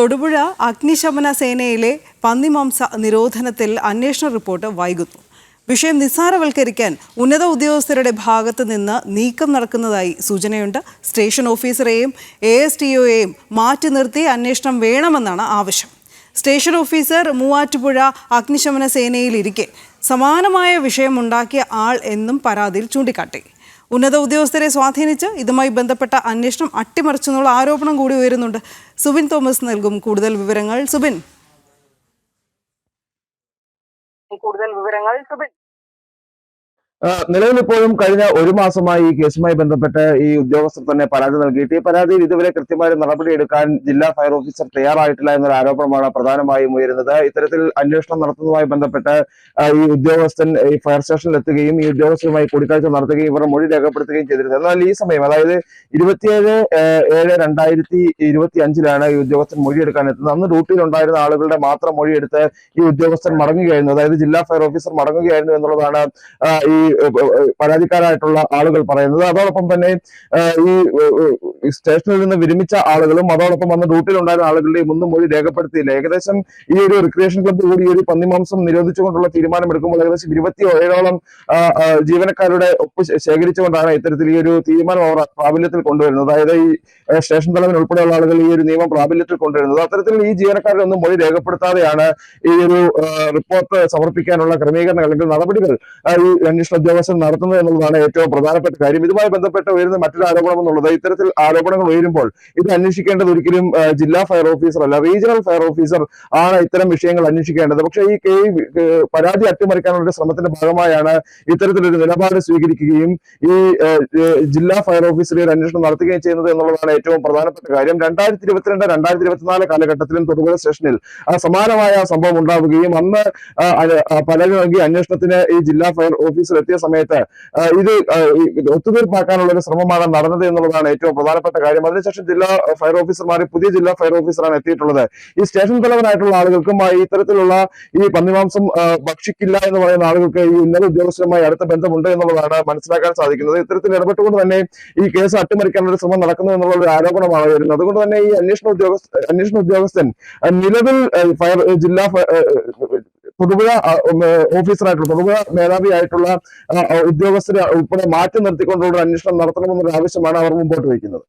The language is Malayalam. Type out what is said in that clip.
തൊടുപുഴ അഗ്നിശമന സേനയിലെ പന്നിമാംസ നിരോധനത്തിൽ അന്വേഷണ റിപ്പോർട്ട് വൈകുന്നു. വിഷയം നിസ്സാരവൽക്കരിക്കാൻ ഉന്നത ഉദ്യോഗസ്ഥരുടെ ഭാഗത്ത് നിന്ന് നീക്കം നടക്കുന്നതായി സൂചനയുണ്ട്. സ്റ്റേഷൻ ഓഫീസറെയും എ എസ് ടി ഒയെയും മാറ്റി നിർത്തി അന്വേഷണം വേണമെന്നാണ് ആവശ്യം. സ്റ്റേഷൻ ഓഫീസർ മൂവാറ്റുപുഴ അഗ്നിശമന സേനയിലിരിക്കെ സമാനമായ വിഷയമുണ്ടാക്കിയ ആൾ എന്നും പരാതിയിൽ ചൂണ്ടിക്കാട്ടി. ഉന്നത ഉദ്യോഗസ്ഥരെ സ്വാധീനിച്ച് ഇതുമായി ബന്ധപ്പെട്ട അന്വേഷണം അട്ടിമറിച്ചെന്നുള്ള ആരോപണം കൂടി ഉയരുന്നുണ്ട്. സുബിൻ തോമസ് നൽകും കൂടുതൽ വിവരങ്ങൾ. സുബിൻ. കൂടുതൽ വിവരങ്ങൾ സുബിൻ. നിലവിൽ കഴിഞ്ഞ ഒരു മാസമായി ഈ കേസുമായി ബന്ധപ്പെട്ട് ഈ ഉദ്യോഗസ്ഥർ തന്നെ പരാതി നൽകിയിട്ട് ഈ പരാതിയിൽ ഇതുവരെ കൃത്യമായ നടപടി നടപടിയെടുക്കാൻ ജില്ലാ ഫയർ ഓഫീസർ തയ്യാറായിട്ടില്ല എന്നൊരു ആരോപണമാണ് പ്രധാനമായും ഉയരുന്നത്. ഇത്തരത്തിൽ അന്വേഷണം നടത്തുന്നതുമായി ബന്ധപ്പെട്ട് ഈ ഉദ്യോഗസ്ഥൻ ഈ ഫയർ സ്റ്റേഷനിൽ എത്തുകയും ഈ ഉദ്യോഗസ്ഥരുമായി കൂടിക്കാഴ്ച നടത്തുകയും ഇവരുടെ മൊഴി രേഖപ്പെടുത്തുകയും ചെയ്തിരുന്നത് എന്നാൽ ഈ സമയം അതായത് ഇരുപത്തിയേഴ് ഏഴ് രണ്ടായിരത്തി ഇരുപത്തി അഞ്ചിലാണ് ഈ ഉദ്യോഗസ്ഥൻ മൊഴിയെടുക്കാൻ എത്തുന്നത്. അന്ന് ഡ്യൂട്ടിയിൽ ഉണ്ടായിരുന്ന ആളുകളുടെ മാത്രം മൊഴിയെടുത്ത് ഈ ഉദ്യോഗസ്ഥൻ മടങ്ങുകയായിരുന്നു. അതായത് ജില്ലാ ഫയർ ഓഫീസർ മടങ്ങുകയായിരുന്നു എന്നുള്ളതാണ് ഈ പരാതിക്കാരായിട്ടുള്ള ആളുകൾ പറയുന്നത്. അതോടൊപ്പം തന്നെ ഈ സ്റ്റേഷനിൽ നിന്ന് വിരമിച്ച ആളുകളും അതോടൊപ്പം വന്ന ഡ്യൂട്ടിയിൽ ഉണ്ടായിരുന്ന ആളുകളുടെയും ഒന്നും മൊഴി രേഖപ്പെടുത്തിയില്ല. ഏകദേശം ഈ ഒരു റിക്രിയേഷൻ ക്ലബ്ബ് കൂടി ഒരു പന്നിമാംസം നിരോധിച്ചുകൊണ്ടുള്ള തീരുമാനമെടുക്കുമ്പോൾ ഏകദേശം ഇരുപത്തി ഏഴോളം ജീവനക്കാരുടെ ഒപ്പ് ശേഖരിച്ചുകൊണ്ടാണ് ഇത്തരത്തിൽ ഈ ഒരു തീരുമാനം അവർ പ്രാബല്യത്തിൽ കൊണ്ടുവരുന്നത്. അതായത് ഈ സ്റ്റേഷൻ തലവൻ ഉൾപ്പെടെയുള്ള ആളുകൾ ഈ ഒരു നിയമം പ്രാബല്യത്തിൽ കൊണ്ടുവരുന്നത്. അത്തരത്തിൽ ഈ ജീവനക്കാരുടെ ഒന്നും മൊഴി രേഖപ്പെടുത്താതെയാണ് ഈ ഒരു റിപ്പോർട്ട് സമർപ്പിക്കാനുള്ള ക്രമീകരണങ്ങൾ അല്ലെങ്കിൽ നടപടികൾ ഈ അന്വേഷണ ഉദ്യോഗസ്ഥർ നടത്തുന്നത് എന്നുള്ളതാണ് ഏറ്റവും പ്രധാനപ്പെട്ട കാര്യം. ഇതുമായി ബന്ധപ്പെട്ട് ഉയരുന്ന മറ്റൊരു ആരോപണം എന്നുള്ളത് ഇത്തരത്തിൽ ആരോപണങ്ങൾ ഉയരുമ്പോൾ ഇത് അന്വേഷിക്കേണ്ടത് ഒരിക്കലും ജില്ലാ ഫയർ ഓഫീസർ അല്ല റീജിയണൽ ഫയർ ഓഫീസർ ആണ് ഇത്തരം വിഷയങ്ങൾ അന്വേഷിക്കേണ്ടത്. പക്ഷേ ഈ കെ പരാതി അട്ടിമറിക്കാനുള്ള ശ്രമത്തിന്റെ ഭാഗമായാണ് ഇത്തരത്തിലൊരു നിലപാട് സ്വീകരിക്കുകയും ഈ ജില്ലാ ഫയർ ഓഫീസറെ ഒരു അന്വേഷണം നടത്തുകയും ചെയ്യുന്നത് എന്നുള്ളതാണ് ഏറ്റവും പ്രധാനപ്പെട്ട കാര്യം. രണ്ടായിരത്തി ഇരുപത്തിരണ്ട് രണ്ടായിരത്തി ഇരുപത്തിനാല് കാലഘട്ടത്തിലും തൊടുപുഴ സ്റ്റേഷനിൽ സമാനമായ സംഭവം ഉണ്ടാവുകയും അന്ന് പലരും നൽകിയ അന്വേഷണത്തിന് ഈ ജില്ലാ ഫയർ ഓഫീസർ എത്തിയ സമയത്ത് ഇത് ഒത്തുതീർപ്പാക്കാനുള്ള ഒരു ശ്രമമാണ് നടന്നത് എന്നുള്ളതാണ് ഏറ്റവും പ്രധാനപ്പെട്ട കാര്യം. അതിനുശേഷം ജില്ലാ ഫയർ ഓഫീസർമാർ പുതിയ ജില്ലാ ഫയർ ഓഫീസറാണ് എത്തിയിട്ടുള്ളത്. ഈ സ്റ്റേഷൻ തലവനായിട്ടുള്ള ആളുകൾക്കും ഇത്തരത്തിലുള്ള ഈ പന്നിമാംസം ഭക്ഷിക്കില്ല എന്ന് പറയുന്ന ആളുകൾക്ക് ഈ ഉന്നത ഉദ്യോഗസ്ഥരുമായി അടുത്ത ബന്ധമുണ്ട് എന്നുള്ളതാണ് മനസ്സിലാക്കാൻ സാധിക്കുന്നത്. ഇത്തരത്തിൽ ഇടപെട്ടുകൊണ്ട് തന്നെ ഈ കേസ് അട്ടിമറിക്കാനുള്ള ശ്രമം നടക്കുന്നു എന്നുള്ള ഒരു ആരോപണമാണ് വരുന്നത് അതുകൊണ്ട് തന്നെ ഈ അന്വേഷണ ഉദ്യോഗസ്ഥ അന്വേഷണ ഉദ്യോഗസ്ഥൻ നിലവിൽ ഫയർ ജില്ലാ തൊടുപുഴ ഓഫീസറായിട്ടുള്ള തൊടുപുഴ മേധാവിയായിട്ടുള്ള ഉദ്യോഗസ്ഥരെ ഉൾപ്പെടെ മാറ്റി നിർത്തിക്കൊണ്ടുള്ള അന്വേഷണം നടത്തണമെന്നൊരു ആവശ്യമാണ് അവർ മുമ്പോട്ട് വയ്ക്കുന്നത്.